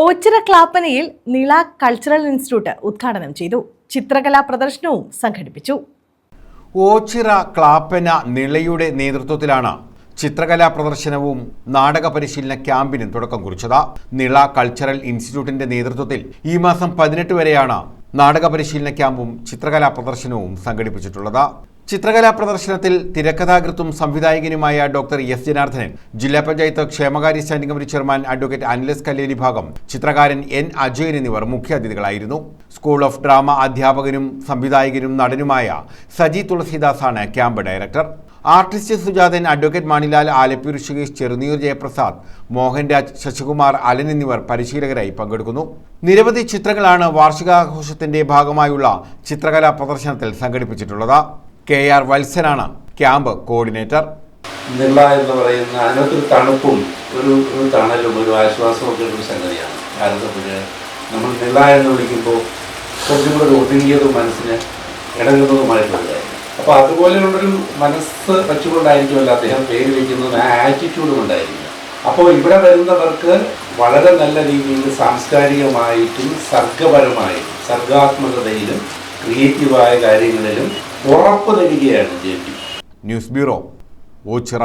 ഓച്ചിറ ക്ലാപ്പനയിൽ നീള cultural institute ഉദ്ഘാടനം ചെയ്തു. ചിത്രകലാ പ്രദർശനവും സംഘടിപ്പിച്ചു. ഓച്ചിറ ക്ലാപ്പന നിളയുടെ നേതൃത്വത്തിലാണ് ചിത്രകലാ പ്രദർശനവും നാടക പരിശീലന ക്യാമ്പിനും തുടക്കം കുറിച്ചത്. നിള കൾച്ചറൽ ഇൻസ്റ്റിറ്റ്യൂട്ടിന്റെ നേതൃത്വത്തിൽ ഈ മാസം പതിനെട്ട് വരെയാണ് നാടക പരിശീലന ക്യാമ്പും ചിത്രകലാ പ്രദർശനവും സംഘടിപ്പിച്ചിട്ടുള്ളത്. ചിത്രകലാ പ്രദർശനത്തിൽ തിരക്കഥാകൃത്തും സംവിധായകനുമായ ഡോക്ടർ എസ് ജനാർദ്ദനൻ ജില്ലാ പഞ്ചായത്ത് ക്ഷേമകാര്യ സ്റ്റാൻഡിംഗ് കമ്മിറ്റി ചെയർമാൻ അഡ്വക്കേറ്റ് അനിലസ് കല്ലേലി ഭാഗം ചിത്രകാരൻ എൻ അജയൻ എന്നിവർ മുഖ്യാതിഥികളായിരുന്നു. സ്കൂൾ ഓഫ് ഡ്രാമ അധ്യാപകനും സംവിധായകനും നടനുമായ Saji തുളസിദാസാണ് camp director. Artist Sujathan advocate Manilal Alleppey Rishikesh Cheruneer Jayaprasad Mohanraj Sasikumar Alan എന്നിവർ പരിശീലകരായി പങ്കെടുക്കുന്നു. നിരവധി ചിത്രങ്ങളാണ് വാർഷികാഘോഷത്തിന്റെ ഭാഗമായുള്ള ചിത്രകലാ പ്രദർശനത്തിൽ സംഘടിപ്പിച്ചിട്ടുള്ളത്. കെ ആർ വത്സനാണ് ക്യാമ്പ് കോർഡിനേറ്റർ. നിള എന്ന് പറയുന്ന അതിനകത്തൊരു തണുപ്പും ഒരു ഒരു തണലും ഒരു ആശ്വാസവും ഒക്കെ ഒരു സംഗതിയാണ് ഭാരതപ്പുഴ നമ്മൾ നിള എന്ന് വിളിക്കുമ്പോൾ കുറച്ചും കൂടെ ഒതുങ്ങിയതും മനസ്സിന് ഇടങ്ങുന്നതുമായിട്ടുള്ള അപ്പോൾ അതുപോലെയുള്ളൊരു മനസ്സ് വെച്ചുകൊണ്ടായിരിക്കുമല്ലോ അദ്ദേഹം പേര് വയ്ക്കുന്നത് ആ ആറ്റിറ്റ്യൂഡ് കൊണ്ടായിരിക്കും. അപ്പോൾ ഇവിടെ വരുന്നവർക്ക് വളരെ നല്ല രീതിയിൽ സാംസ്കാരികമായിട്ടും സർഗപരമായിട്ടും സർഗാത്മകതയിലും ക്രിയേറ്റീവായ കാര്യങ്ങളിലും ഉറപ്പ് തരികയാണ് J P. News bureau Ochira.